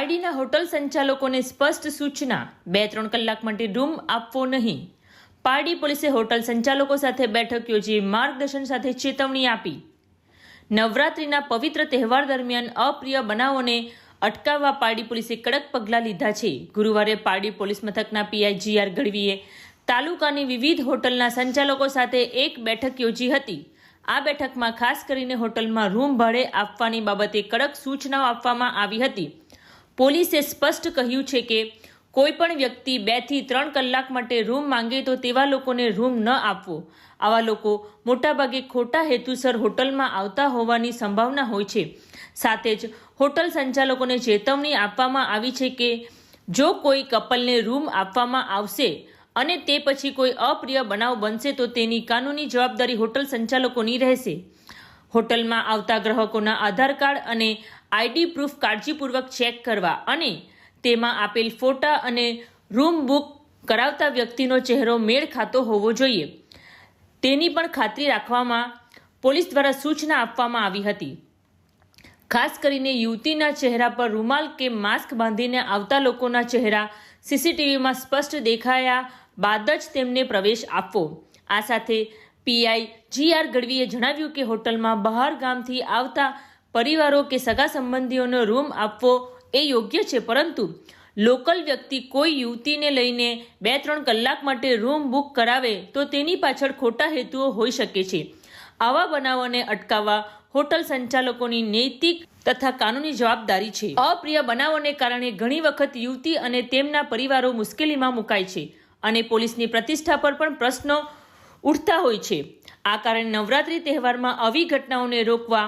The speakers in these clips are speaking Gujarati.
પારડીના હોટલ સંચાલકોને સ્પષ્ટ સૂચના. બે ત્રણ કલાક માટે રૂમ આપવો નહીં. પારડી પોલીસે હોટલ સંચાલકો સાથે બેઠક યોજી માર્ગદર્શન સાથે ચેતવણી આપી. નવરાત્રિના પવિત્ર તહેવાર દરમિયાન અપ્રિય બનાવોને અટકાવવા પારડી પોલીસે કડક પગલાં લીધા છે. ગુરુવારે પારડી પોલીસ મથકના પીઆઈ જીઆર ગઢવીએ તાલુકાની વિવિધ હોટલના સંચાલકો સાથે એક બેઠક યોજી હતી. આ બેઠકમાં ખાસ કરીને હોટલમાં રૂમ ભાડે આપવાની બાબતે કડક સૂચનાઓ આપવામાં આવી હતી. પોલીસે સ્પષ્ટ કહ્યું છે કે કોઈ પણ વ્યક્તિ બેથી ત્રણ કલાક માટે રૂમ માંગે તો તેવા લોકોને રૂમ ન આપવો. આવા લોકો મોટાભાગે ખોટા હેતુસર હોટલમાં આવતા હોવાની સંભાવના હોય છે. સાથે જ હોટલ સંચાલકોને ચેતવણી આપવામાં આવી છે કે જો કોઈ કપલને રૂમ આપવામાં આવશે અને તે પછી કોઈ અપ્રિય બનાવ બનશે તો તેની કાનૂની જવાબદારી હોટલ સંચાલકોની રહેશે. હોટલમાં આવતા ગ્રાહકોના આધાર કાર્ડ અને આઈડી પ્રૂફ કાળજીપૂર્વક ચેક કરવા અને તેમાં આપેલ ફોટા અને રૂમ બુક કરાવતા વ્યક્તિનો ચહેરો મેળ ખાતો હોવો જોઈએ. તેની પણ ખાતરી રાખવામાં પોલીસ દ્વારા સૂચના આપવામાં આવી હતી. ખાસ કરીને યુવતીના ચહેરા પર રૂમાલ કે માસ્ક બાંધીને આવતા લોકોના ચહેરા સીસીટીવીમાં સ્પષ્ટ દેખાયા બાદ જ તેમને પ્રવેશ આપવો. આ સાથે પીઆઈ જી આર ગઢવીએ જણાવ્યું કે હોટલમાં બહાર ગામથી આવતા પરિવારો કે સગા સંબંધીઓનો રૂમ આપવો એ યોગ્ય છે, પરંતુ લોકલ વ્યક્તિ કોઈ યુવતીને લઈને બે ત્રણ કલાક માટે રૂમ બુક કરાવે તો તેની પાછળ ખોટા હેતુઓ હોઈ શકે છે. આવા બનાવોને અટકાવવા હોટલ સંચાલકોની નૈતિક તથા કાનૂની જવાબદારી છે. અપ્રિય બનાવોને કારણે ઘણી વખત યુવતી અને તેમના પરિવારો મુશ્કેલીમાં મુકાય છે અને પોલીસની પ્રતિષ્ઠા પર પણ પ્રશ્નો ઉઠતા હોય છે. આ કારણે નવરાત્રી તહેવારમાં આવી ઘટનાઓને રોકવા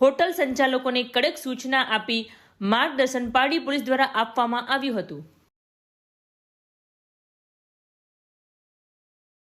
હોટલ સંચાલકોને કડક સૂચના આપી માર્ગદર્શન પારડી પોલીસ દ્વારા આપવામાં આવ્યું હતું.